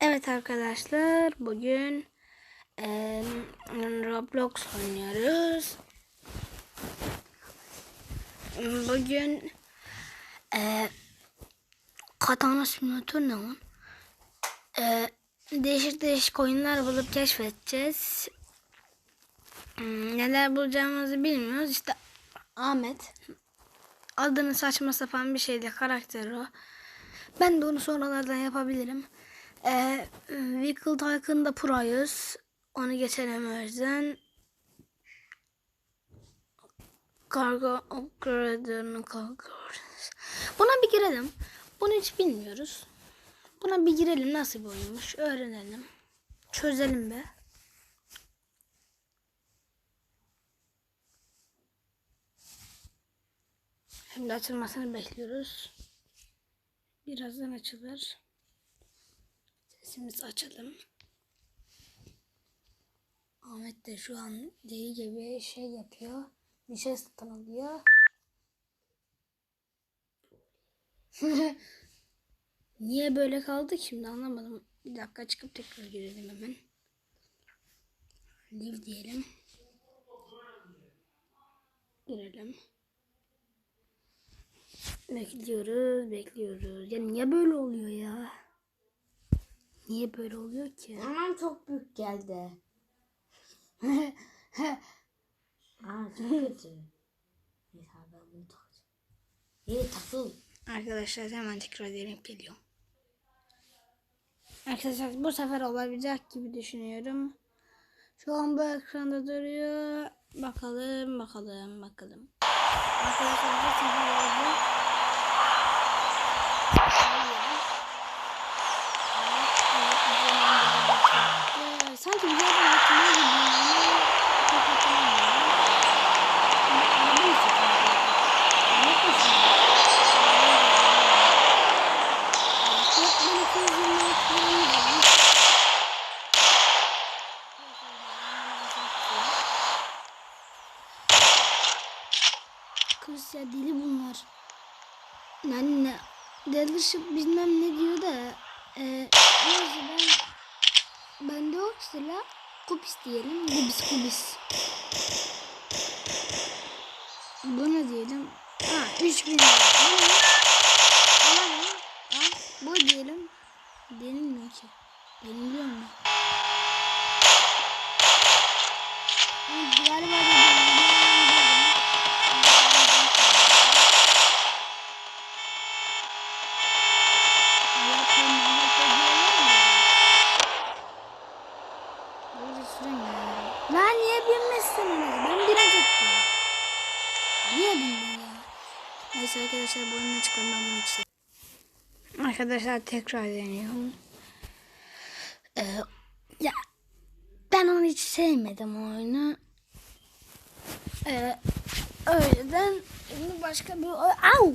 Evet arkadaşlar bugün eee, Roblox oynuyoruz. Bugün eee Katana Simulator ne lan? Eee, değişik değişik oyunlar bulup keşfedeceğiz. Hmm, Neler bulacağımızı bilmiyoruz. İşte Ahmet adını saçma sapan bir şeyde karakter o. Ben de onu sonralardan yapabilirim. Ee, Vehicle Tycoon'da pro'yuz. Onu geçelim. Kargo Upgrader'ını kalkıyoruz. Buna bir girelim. Bunu hiç bilmiyoruz. Buna bir girelim nasıl bir oyunmuş. Öğrenelim. Çözelim be. Şimdi açılmasını bekliyoruz. Birazdan açılır. Sesimizi açalım. Ahmet de şu an deli gibi şey yapıyor. Bir satın alıyor. Niye böyle kaldı şimdi anlamadım. Bir dakika çıkıp tekrar girelim hemen. Live diyelim. Girelim. Bekliyoruz, bekliyoruz. Ya niye böyle oluyor ya? Niye böyle oluyor ki? Anam çok büyük geldi. Aa çok kötü. Abi ben bunu takacağım. İyi takıl. Arkadaşlar hemen tekrar edelim geliyor. Arkadaşlar bu sefer olabilecek gibi düşünüyorum. Şu an bu ekranda duruyor. Bakalım, bakalım, bakalım. Arkadaşlar bu sefer oldu. Ee, Sanki bir yerden hatırlıyor gibiyim ama çok hatırlamıyorum. Ama neyse. Ne koşuyor? Yok ben iki altı liramı verdim. Kız ya deli bunlar. Yani ne? Delirship bilmem ne diyor da. E, neyse ben sıra kubis diyelim. Kubis kubis. Buna diyelim. Ha 3000 lira. Bu diyelim. Denilmiyor ki. Deniliyor mu? Ha, Galiba arkadaşlar bu oyunu içtim. Arkadaşlar tekrar deniyorum. Ee, ya ben onu hiç sevmedim o oyunu. Ee, o yüzden şimdi başka bir Au!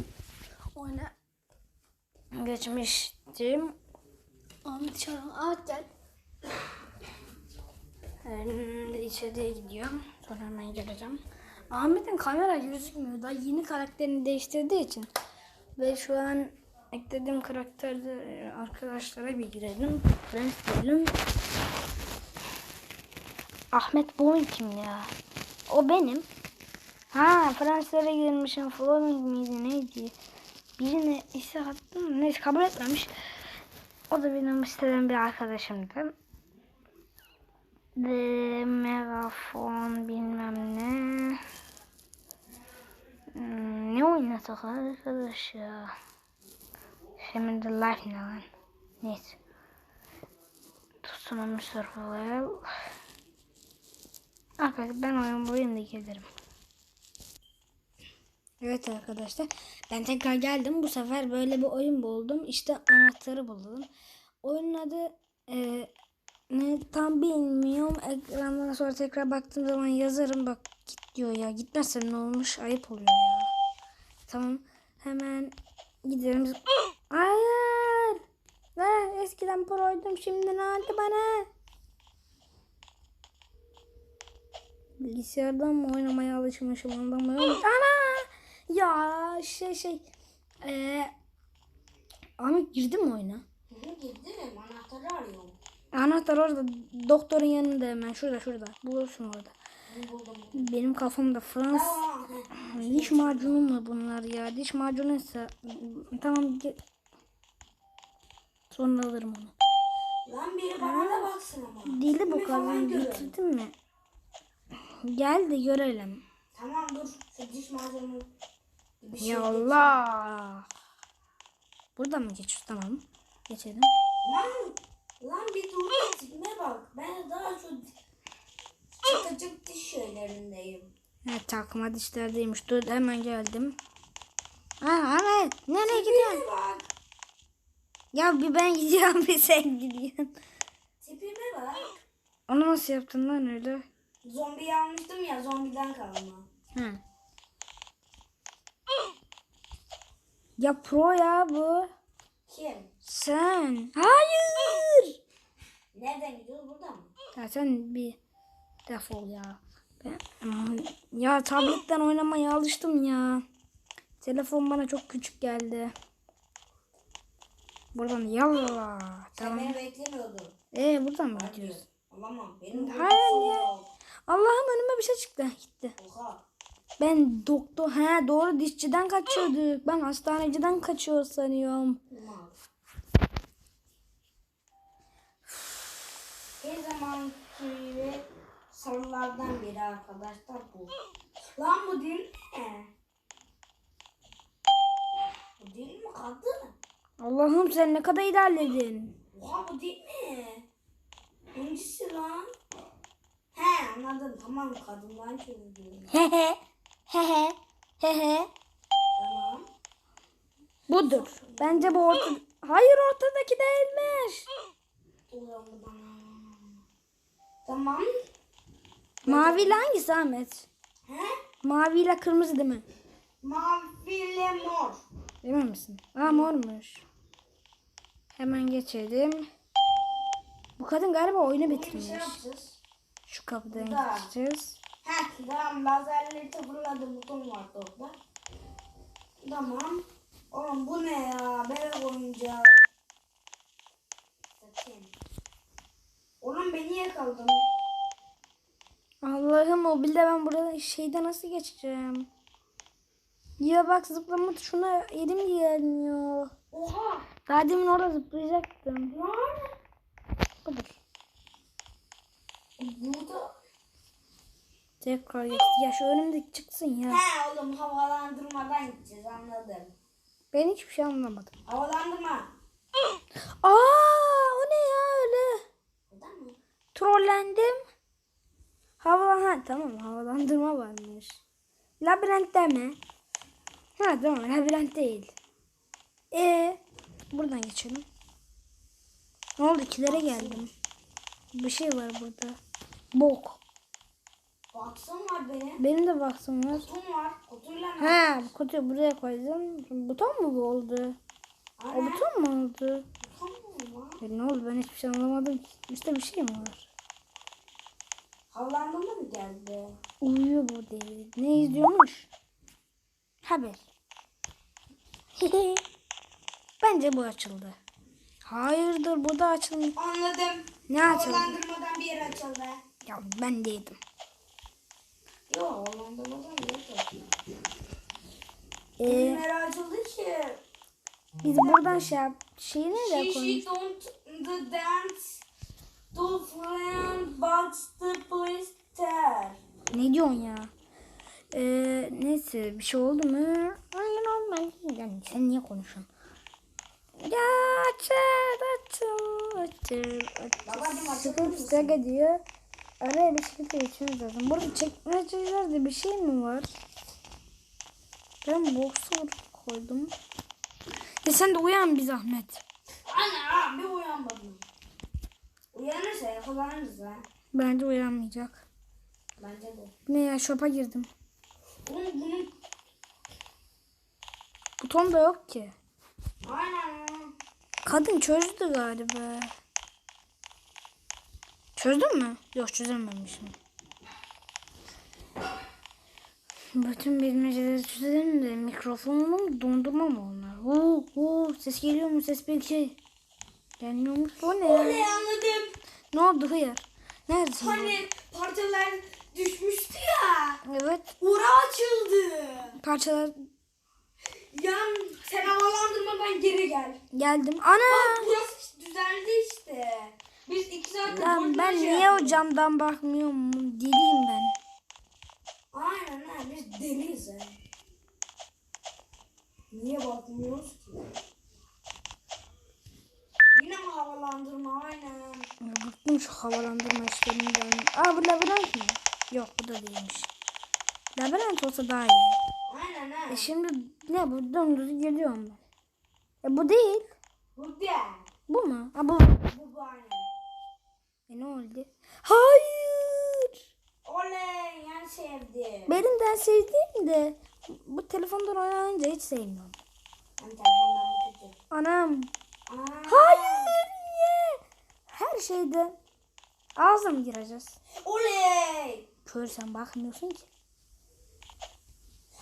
oyuna geçmiştim. Ahmet Çağrı Ahmet gel. Ee, içeriye gidiyorum. Sonra hemen geleceğim. Ahmet'in kamera gözükmüyor. Daha yeni karakterini değiştirdiği için. Ve şu an eklediğim karakterde arkadaşlara bir girelim. Friends diyelim. Ahmet Boyun kim ya? O benim. Ha Fransızlara girmişim. Following miydi neydi? Birine istek attım. Neyse kabul etmemiş. O da benim siteden bir arkadaşımdı. Ve megafon bilmem ne. Hmm, ne oynasak arkadaş ya. Şimdi life ne lan? Neyse. Tsunami Survival. Arkadaşlar ben oyun boyunda gelirim. Evet arkadaşlar ben tekrar geldim. Bu sefer böyle bir oyun buldum. İşte anahtarı buldum. Oyunun adı e, ne tam bilmiyorum. Ekrandan sonra tekrar baktığım zaman yazarım. Bak git diyor ya. Gitmezsen ne olmuş? Ayıp oluyor ya. Tamam. Hemen gidelim. Hayır. Ve eskiden proydum. Şimdi ne oldu bana? Bilgisayardan mı oynamaya alışmışım ondan mı? Ana! Ya şey şey. Eee Ahmet girdi mi oyuna? Girdim anahtarı arıyor. Anahtar orada. Doktorun yanında hemen. Şurada şurada. Bulursun orada. Benim kafamda. Tamam. Diş macunu mu bunlar ya? Diş macunuysa tamam sonra alırım onu. Lan biri bana da baksın ama. Dili bu görün. getirdin mi? Gel de görelim. Tamam dur. Şu diş macunu. Bir şey Ya geç. Allah. Buradan mı geçiyoruz? Tamam. Geçelim. Lan, lan bir dur tipime bak. Ben daha şu çıkacık diş şeylerindeyim. Evet takma dişlerdeymiş. Dur hemen geldim. Ha Ahmet nereye gidiyorsun? Bak. Ya bir ben gidiyorum bir sen gidiyorsun. Tipime bak. Onu nasıl yaptın lan öyle? Zombi almıştım ya zombiden kalma. Hı. Ya pro ya bu. Kim? Sen. Hayır. Nereden gidiyoruz burada sen bir defol ya. Ben, ya tabletten oynamaya alıştım ya. Telefon bana çok küçük geldi. Buradan yallah. Sen Tamam. beni beklemiyordun. Ee buradan mı gidiyoruz? Alamam. Benim Hayır ya. Allah'ım önüme bir şey çıktı. Gitti. Oha. Ben doktor, he doğru dişçiden kaçıyorduk. Ben hastaneciden kaçıyor sanıyorum. Mal. Her zamanki ve sorulardan biri arkadaşlar bu. Lan bu değil mi? Bu değil mi kadın? Allah'ım sen ne kadar ilerledin. Oha bu değil mi? Hangisi lan? He anladım tamam kadından çözdüm. Hehe. Hehe. Hehe. Tamam. Budur. Bence bu orta... Hayır ortadaki değilmiş. Ulan bana. Tamam. Maviyle hangisi Ahmet? He? Maviyle kırmızı değil mi? Maviyle mor. Emin misin? Aa mormuş. Hemen geçelim. Bu kadın galiba oyunu bitirmiş. şey yapacağız. Şu kapıdan Da. geçeceğiz. Heh tamam lazerleri tıfırladı buton vardı orada. Tamam. Oğlum bu ne ya? Bebek oyuncağı. Oğlum beni yakaladın. Allah'ım o bir de ben burada şeyde nasıl geçeceğim? Ya bak zıplama tuşuna elim gelmiyor. Oha. Daha demin orada zıplayacaktım. Lan. Budur. Burada. Tekrar geç. Ya şu önümdeki çıksın ya. He oğlum havalandırmadan gideceğiz anladım. Ben hiçbir şey anlamadım. Havalandırma. Aa o ne ya? Trollendim. Hava ha tamam havalandırma varmış. Labirentte mi? Ha tamam labirent değil. E buradan geçelim. Ne oldu ikilere geldim. Bir şey var burada. Bok. Baksın var benim. Benim de baksım var. Kutum var. Kutuyla ne? Ha kutuyu buraya koydum. Buton mu bu oldu? O Ana. buton mu oldu? Kutum mu? E, ne oldu ben hiçbir şey anlamadım. Üstte bir şey mi var? Havalandırma mı geldi? Uyuyor bu değil. Ne izliyormuş? Haber. Bence bu açıldı. Hayırdır bu da açılmış. Anladım. Ne açıldı? Havalandırmadan bir yer açıldı. Ya ben değildim. Yok havalandırmadan bir yer açıldı. Ee, Nereye açıldı ki? biz buradan şey yap şeyi nereye She, koymuş? she don't the dance to friend box the blister. Ne diyorsun ya? Ee, neyse bir şey oldu mu? Hayır normal. Yani sen niye konuşuyorsun? Ya açır açır açır açır. mısın? sıkı diyor. Araya bir şekilde geçmemiz lazım. Burada çekmecelerde bir şey mi var? Ben boksur koydum. Ya sen de uyan bir zahmet. Ana bir uyanmadım. Uyanırsa yakalanırız ha. Bence uyanmayacak. Bence de. Ne ya şopa girdim. Bunun bunun Buton da yok ki. aynen. Kadın çözdü galiba. Çözdün mü? Yok çözememişim. Bütün bilmeceleri çözelim de mikrofonum mu dondurma mı onlar? Oo, oo, ses geliyor mu? Ses belki şey. Gelmiyor mu? O ne Oley ya? anladım. Ne oldu hıyar? Neredesin? Hani parçalar düşmüştü ya. Evet. Ora açıldı. Parçalar Yan sen havalandırmadan geri gel. geldim. Bak Ana! burası düzeldi işte. Biz iki saat Lan ben niye o camdan bakmıyorum? Deliyim ben. Aynen ha biz deliyiz ha. Niye bakmıyoruz ki? Havalandırma aynen. Ya Bıktım şu havalandırma işlerinden. Aa bu labirent mi? Yok bu da değilmiş. Labirent olsa daha iyi. Aynen ha. E şimdi ne bu dümdüz geliyorum ben. E bu değil. Bu de. Bu mu? Ha bu. Bu bu aynen. E ne oldu? Hayır. Oley yani sevdim. Benim de en sevdiğim de bu telefondan oynayınca hiç sevmiyorum. Ben telefondan kötü. Anam. Aa, Hayır? Her şeyde ağza mı gireceğiz? Oley. Kör sen bakmıyorsun ki.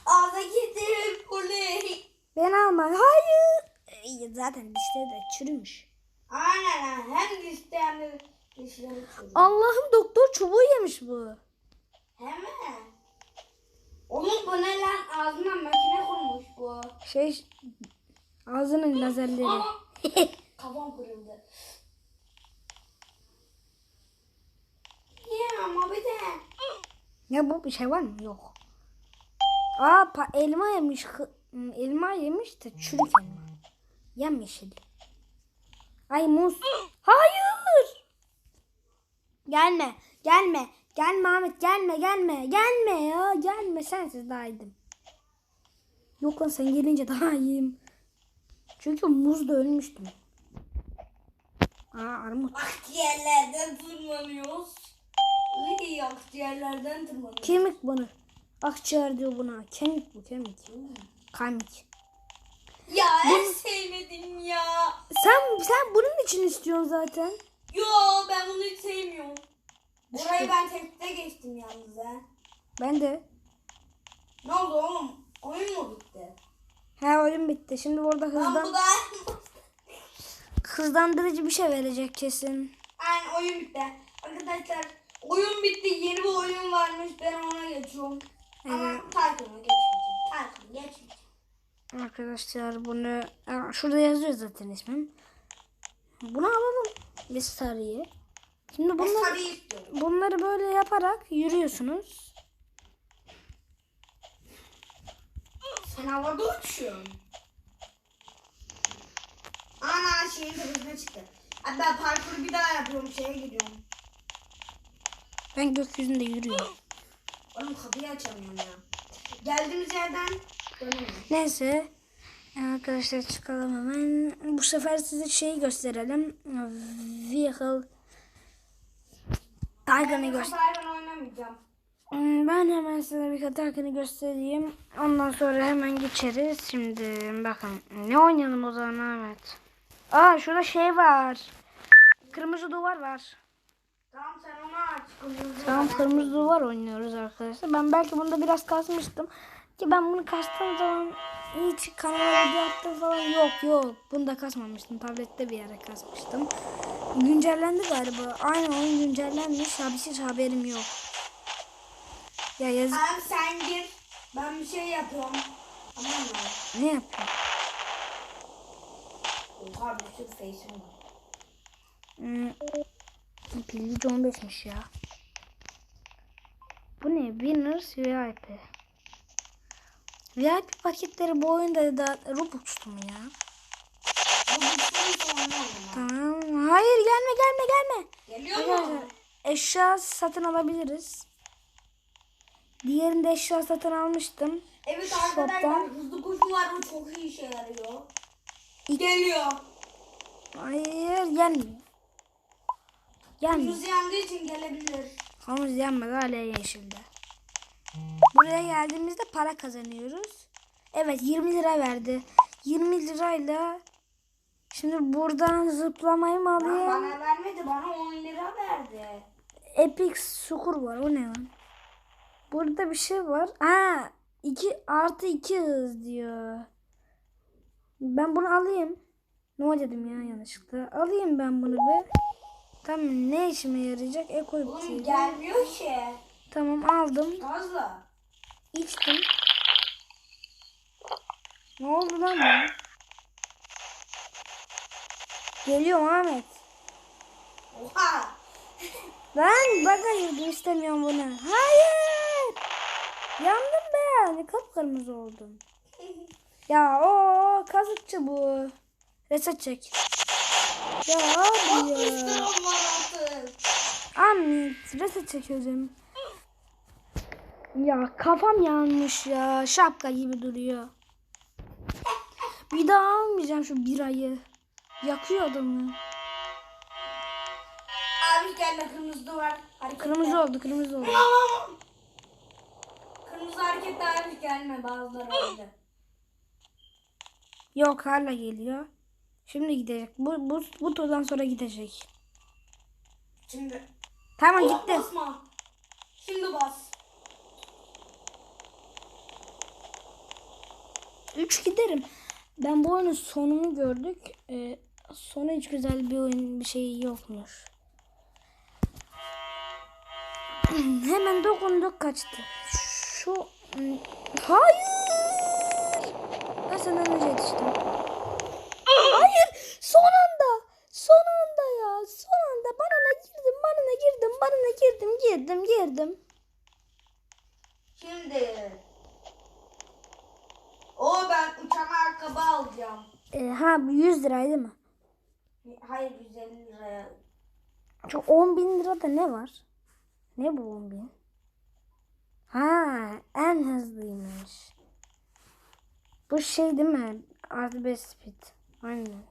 Ağza gittim. Oley. Ben alma. Hayır. E, zaten dişleri de çürümüş. Aynen ha. Hem dişte hem de dişleri çürüyor. Allah'ım doktor çubuğu yemiş bu. He mi? Oğlum bu ne lan? Ağzına makine kurmuş bu. Şey ağzının lazerleri. Aa, kafam kırıldı. Ama bir de. ya bu bir şey var mı? Yok. Aa elma yemiş. Hmm, Elma yemiş de çürük elma. Yemyeşil. Ay muz. Hayır. Gelme. Gelme. Gelme Ahmet gelme gelme. Gelme ya. Gelme sensiz daha iyiydim. Yok lan sen gelince daha iyiyim. Çünkü muzda ölmüştüm. Aa armut. Akciğerlerden tırmanıyoruz. İyi akciğerlerden tırmanıyoruz. Kemik bunu. Akciğer diyor buna. Kemik bu kemik. Kemik. Ya en sevmedim ya. Sen sen bunun için istiyorsun zaten. Yo ben bunu hiç sevmiyorum. Burayı ben tekte geçtim yalnız ha. Ben de. Ne oldu oğlum? Oyun mu bitti? He oyun bitti. Şimdi orada hızdan hızlandırıcı bir şey verecek kesin. Aynen oyun bitti. Arkadaşlar oyun bitti. Yeni bir oyun varmış. Ben ona geçiyorum. Ama Evet. Tycoon'a geçmeyeceğim. Tycoon'a geçmeyeceğim. Arkadaşlar bunu Aa, şurada yazıyor zaten ismim. Bunu alalım. Biz sarıyı. Şimdi bunları, bunları böyle yaparak yürüyorsunuz. Sen havada uçuyorsun. Ana şeyin tepesine çıktı. Ben parkuru bir daha yapıyorum. Şeye gidiyorum. Ben gökyüzünde yürüyorum. Oğlum kapıyı açamıyorum ya. Geldiğimiz yerden dönelim. Neyse. Arkadaşlar çıkalım hemen. Bu sefer size şeyi gösterelim. Vehicle Tiger'ını göster. ben oynamayacağım. Hmm, Ben hemen size bir Tiger'ını göstereyim. Ondan sonra hemen geçeriz. Şimdi bakın ne oynayalım o zaman Ahmet. Aa şurada şey var. Kırmızı duvar var. Tamam sen onu aç. Kırmızı Tamam kırmızı duvar oynuyoruz arkadaşlar. Ben belki bunda biraz kasmıştım. Ki ben bunu kastığım zaman hiç kanala video attım falan yok yok. Bunda kasmamıştım. Tablette bir yere kasmıştım. Güncellendi galiba. Aynen oyun güncellenmiş. Abi hiç haberim yok. Ya yazık. Abi sen gir. Ben bir şey yapıyorum. Tamam mı? Ne yapıyor? Oha bir sürü face'im var. Hmm. Pillici 15'miş ya. Bu ne? Winners VIP. VIP paketleri bu oyunda da Robux'tu mu ya? Tamam. Hayır gelme gelme gelme. Geliyor Arkadaşlar mu? eşya satın alabiliriz. Diğerinde eşya satın almıştım. Evet arkadaşlar hızlı koşu var o çok iyi işe yarıyor. İlk- Geliyor. Hayır gelmiyor. Gelmiyor. Yüz yandığı için gelebilir. Hamuz yanmadı hala yeşilde. Buraya geldiğimizde para kazanıyoruz. Evet 20 lira verdi. 20 lirayla şimdi buradan zıplamayı mı alayım? bana vermedi bana 10 lira verdi. Epic Sukur var. O ne lan? Burada bir şey var. Ha, 2 artı 2 hız diyor. Ben bunu alayım. Ne dedim ya yanlışlıkla. Alayım ben bunu be. Tamam ne işime yarayacak? Eko Oğlum ipteydi. gelmiyor ki. Tamam aldım. Gazla. içtim. Ne oldu lan bana? Geliyorum Ahmet. Oha. Ben baga girdim istemiyorum bunu. Hayır. Yandım ben. Kıpkırmızı oldum. Ya o kazıkçı bu. Reset çek. Ya abi ya. Ahmet reset çekiyordum. Ya kafam yanmış ya. Şapka gibi duruyor. Bir daha almayacağım şu birayı. Yakıyor adamı. Abi gelme kırmızı duvar. Hareketler. Kırmızı oldu kırmızı oldu. Kırmızı hareketler abi gelme bazıları öyle. Yok hala geliyor. Şimdi gidecek. Bu, bu, bu turdan sonra gidecek. Şimdi. Tamam Oh, gitti. basma. Şimdi bas. 3 giderim. Ben bu oyunun sonunu gördük. Ee, sonu hiç güzel bir oyun bir şey yokmuş. Hemen dokunduk kaçtı. Şu hayır. Ben senden önce yetiştim. Son anda. Son anda ya. Son anda banana girdim. Banana girdim. Banana girdim. Girdim. Girdim. Şimdi. O ben uçan ayakkabı alacağım. Ee, ha bu 100 liraydı mı? Hayır 150 liraya. Şu 10 bin lirada ne var? Ne bu 10 bin? Ha en hızlıymış. Bu şey değil mi? Artı 5 speed. Aynen.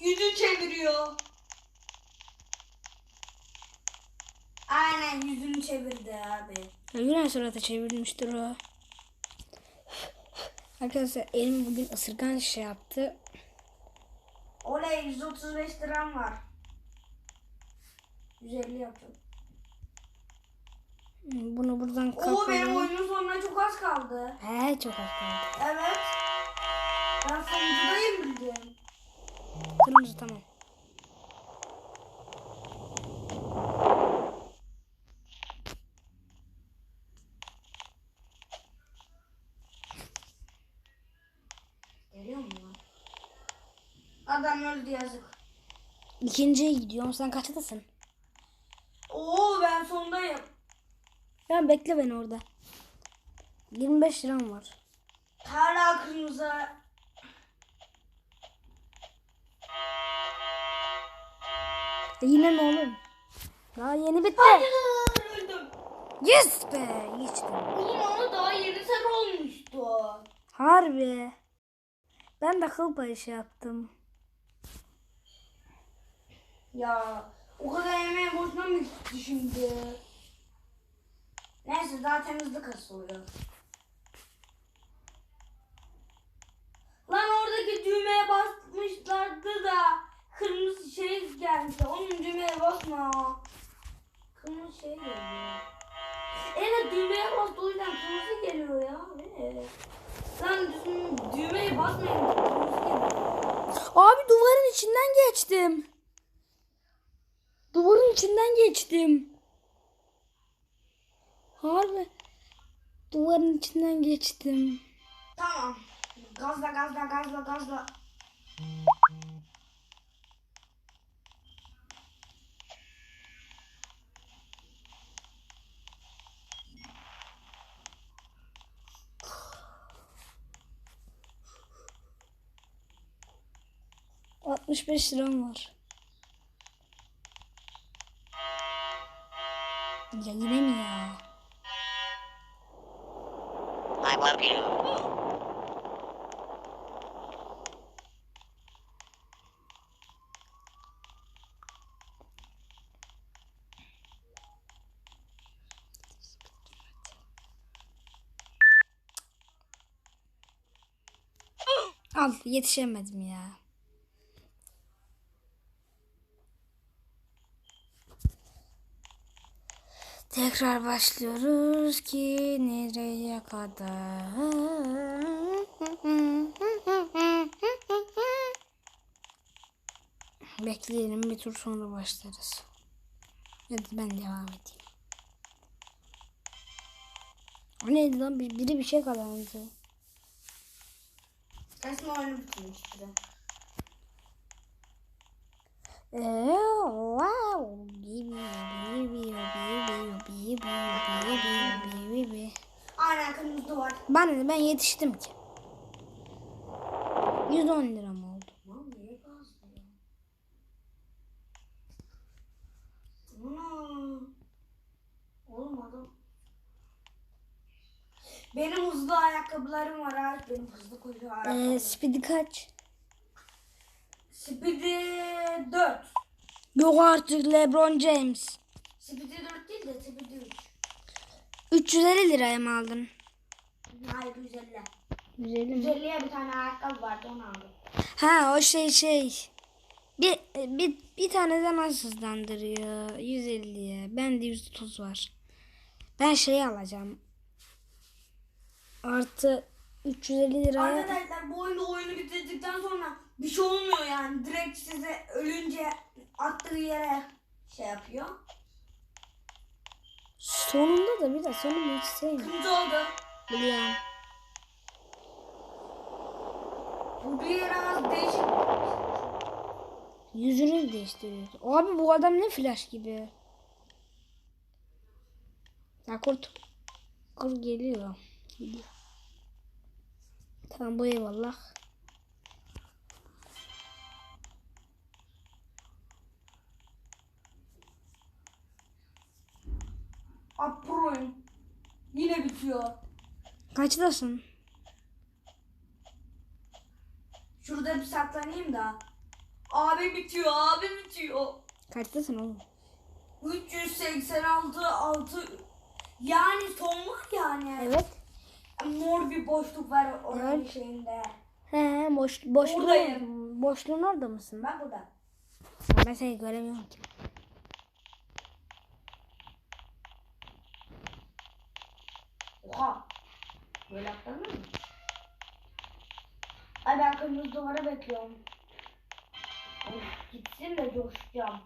Yüzü çeviriyor. Aynen yüzünü çevirdi abi. Ya yine surata çevirmiştir o. Arkadaşlar elim bugün ısırgan şey yaptı. Oley 135 liram var. 150 yapacağım. Bunu buradan Oo benim oyunun sonuna çok az kaldı. He çok az kaldı. Evet. Ben sonuncudayım bildim. Kırmızı tamam. Geliyor mu lan? Adam öldü yazık. İkinciye gidiyorum. Sen kaçtasın? Oo ben sondayım. Ya bekle beni orada. 25 liram var. Hala kırmızı. E yine mi oğlum? Daha yeni bitti. Hayır öldüm. Yes be geçtim. Oğlum ama daha yeni sen olmuştu. Harbi. Ben de kıl payı şey yaptım. Ya o kadar emeğe boşuna mı gitti şimdi? Neyse zaten hızlı kasılıyor. Lan oradaki düğmeye basmışlardı da kırmızı şey geldi. Onun düğmeye basma. Kırmızı şey geliyor. Evet düğmeye bastı o yüzden kırmızı geliyor ya. Evet. Dü- düğmeye basmayın. Kırmızı geliyor. Abi duvarın içinden geçtim. Duvarın içinden geçtim. Harbi. Duvarın içinden geçtim. Tamam. Gazla gazla gazla gazla. Altmış beş liram var. Ya yine mi ya? I love you. Al yetişemedim ya. Tekrar başlıyoruz ki nereye kadar? Bekleyelim bir tur sonra başlarız. Hadi ben devam edeyim. O neydi lan? Bir- Biri bir şey kazandı. Resmen oyunu bitirmiştir. Aynen kırmızı duvar. Ben de ben yetiştim ki. 110 lira mı oldu? Benim hızlı ayakkabılarım var. Benim hızlı koşu ee, ayakkabılarım. Ee, speed kaç? Speedy 4. Yok artık LeBron James. Speedy 4 değil de Speedy 3. 350 liraya mı aldın? Hayır 150. 150 mi? 150'ye bir tane ayakkabı vardı onu aldım. Ha o şey şey. Bir, bir, bir tane de nasıl hızlandırıyor? 150'ye. Bende 130 var. Ben şey alacağım. Artı 350 liraya. Arkadaşlar bu oyunda oyunu bitirdikten sonra bir şey olmuyor yani. Direkt size ölünce attığı yere şey yapıyor. Sonunda da bir de hiç sevmiyorum. Kırmızı oldu. Biliyorum. Bu biraz değişik. Yüzünü değiştiriyor. Abi bu adam ne flash gibi. Ya kurt. Kurt geliyor. Tamam bu eyvallah. Yine bitiyor. Kaçtasın? Şurada bir saklanayım da. Abi bitiyor, abi bitiyor. Kaçtasın oğlum? 386 6 yani son var yani. Evet. Mor bir boşluk var oranın Evet. şeyinde. He he boş, boşluğun, Buradayım. boşluğun orada mısın? Ben burada. Ben seni göremiyorum ki. Oha. Böyle atlanır mı? Ay ben kırmızı duvara bekliyorum. Ay, gitsin de coşacağım.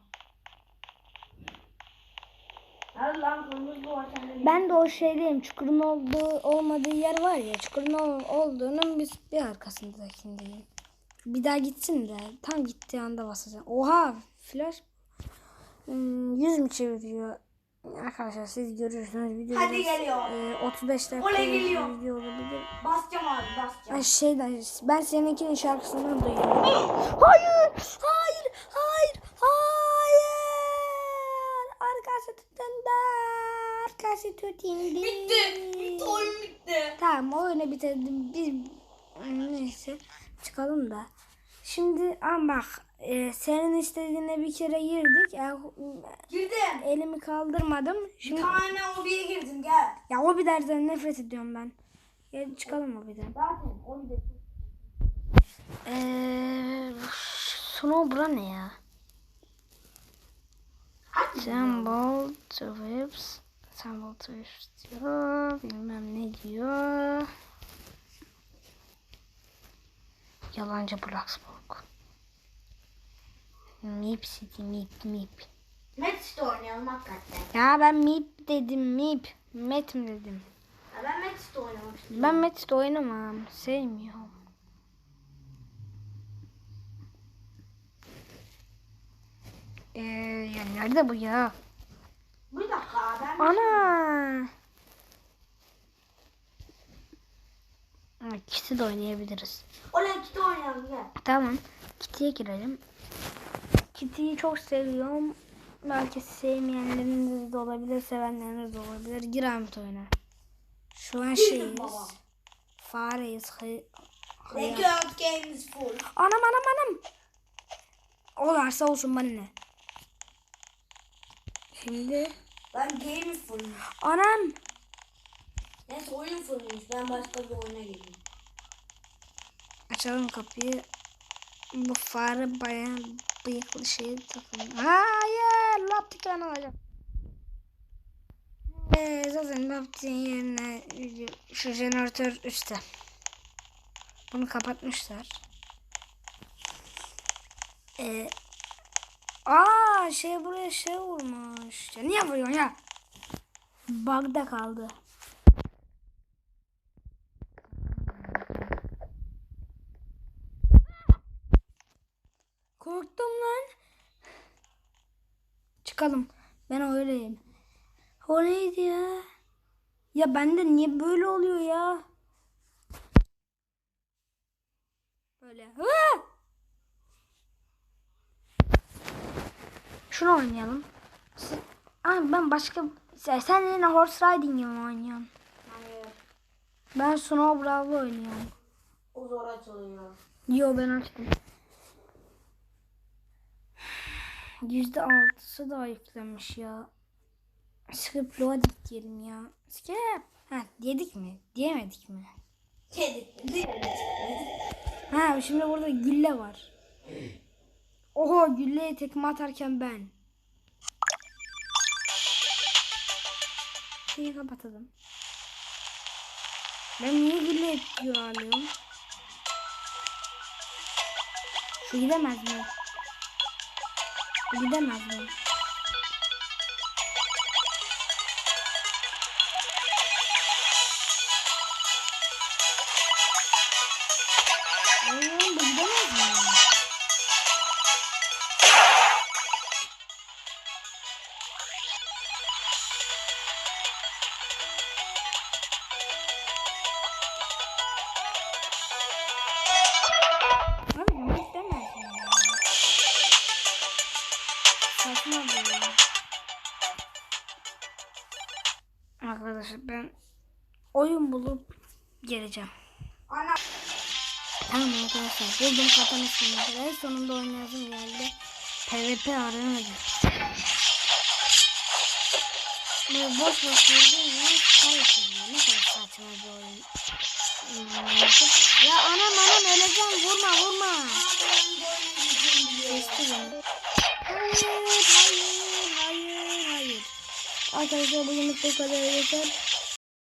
Nerede lan kırmızı duvar? Ben de o şeydeyim. Çukurun olduğu olmadığı yer var ya. Çukurun ol- olduğunun biz bir arkasındakindeyim. Bir daha gitsin de tam gittiği anda basacağım. Oha flash Hmm, yüz mü çeviriyor? Arkadaşlar siz görürsünüz videoda. Hadi geliyor. e, 35 dakika geliyor. video olabilir. Basacağım abi basacağım. Ay şeyden ben seninkinin şarkısını duyuyorum. Hayır, hayır, hayır, hayır. Arkası tutunda, arkası tutunda. Bitti. Bitti oyun bitti. Tamam oyunu bitirdim. Biz neyse çıkalım da. Şimdi ama bak e, senin istediğine bir kere girdik. E, Girdim. elimi kaldırmadım. Bir Şimdi tane hobiye girdim gel. ya o bir derden nefret ediyorum ben. Gel çıkalım o bir de. Zaten o bir de. Eee Snow bura ne ya? Symbol to whips. Symbol to whips diyor. Bilmem ne diyor. Yalancı Blacksburg. Mip City Mip Mip. Match'te oynayalım hakikaten. Ya ben Mip dedim Mip. Met mi dedim? Ya ben oynamak istiyorum. Ben Met'te oynamam. Sevmiyorum. Eee ya nerede bu ya? Bir dakika ben Ana. Ha, Kitty de oynayabiliriz. Olay kiti oynayalım gel. Tamam. Kitty'ye girelim. Kitty'yi çok seviyorum. Belki sevmeyenleriniz de olabilir, sevenleriniz de olabilir. Gir Ahmet oyuna. Şu an şeyiz. Fareyiz. Hay- Backyard games full. Anam anam anam. Olarsa olsun bana ne. Şimdi Ben game full. anam. Neyse oyun fullmuş. Ben başka bir oyuna gireyim. Açalım kapıyı. Bu fare bayan bıyıklı şeyi takın. Hayır. Laptikten alacağım. Ee, zaten laptiğin yerine şu jeneratör üstte. Bunu kapatmışlar. Ee, Aa şey buraya şey vurmuş. Ya niye vuruyorsun ya? Bug'da kaldı. Korktum lan. Çıkalım. Ben öyleyim. O neydi ya? Ya bende niye böyle oluyor ya? Böyle. Hı! Şunu oynayalım. Siz- Ay ben başka... Sen, yine Horse Riding mi oynuyorsun? Hayır. Ben Snow Brawl oynuyorum. O zor açılıyor. Yo ben açtım. Yüzde altısı da yüklenmiş ya. Skip loaded diyelim ya. Skip. Ha dedik mi? Diyemedik mi? Değil mi? Ha şimdi burada gülle var. Oho gülleye tekme atarken ben. Şeyi kapatalım. Ben niye gülle etkiyor alıyorum? Şu gidemez mi? Gidemez mi? Oyun bulup geleceğim. Ana. Tamam arkadaşlar buldum kapan ismini. En sonunda oynayasım geldi. PvP arayamadım. Böyle boş boş gördüğüm zaman kaybediyor. Ne kadar saçma bir oyun. Ya anam anam öleceğim vurma vurma. Kesti beni. Hayır hayır hayır hayır. Arkadaşlar bugünlük bu kadar yeter.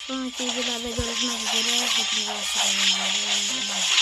Sonraki videolarda görüşmek üzere. Hepinize hoşçakalın.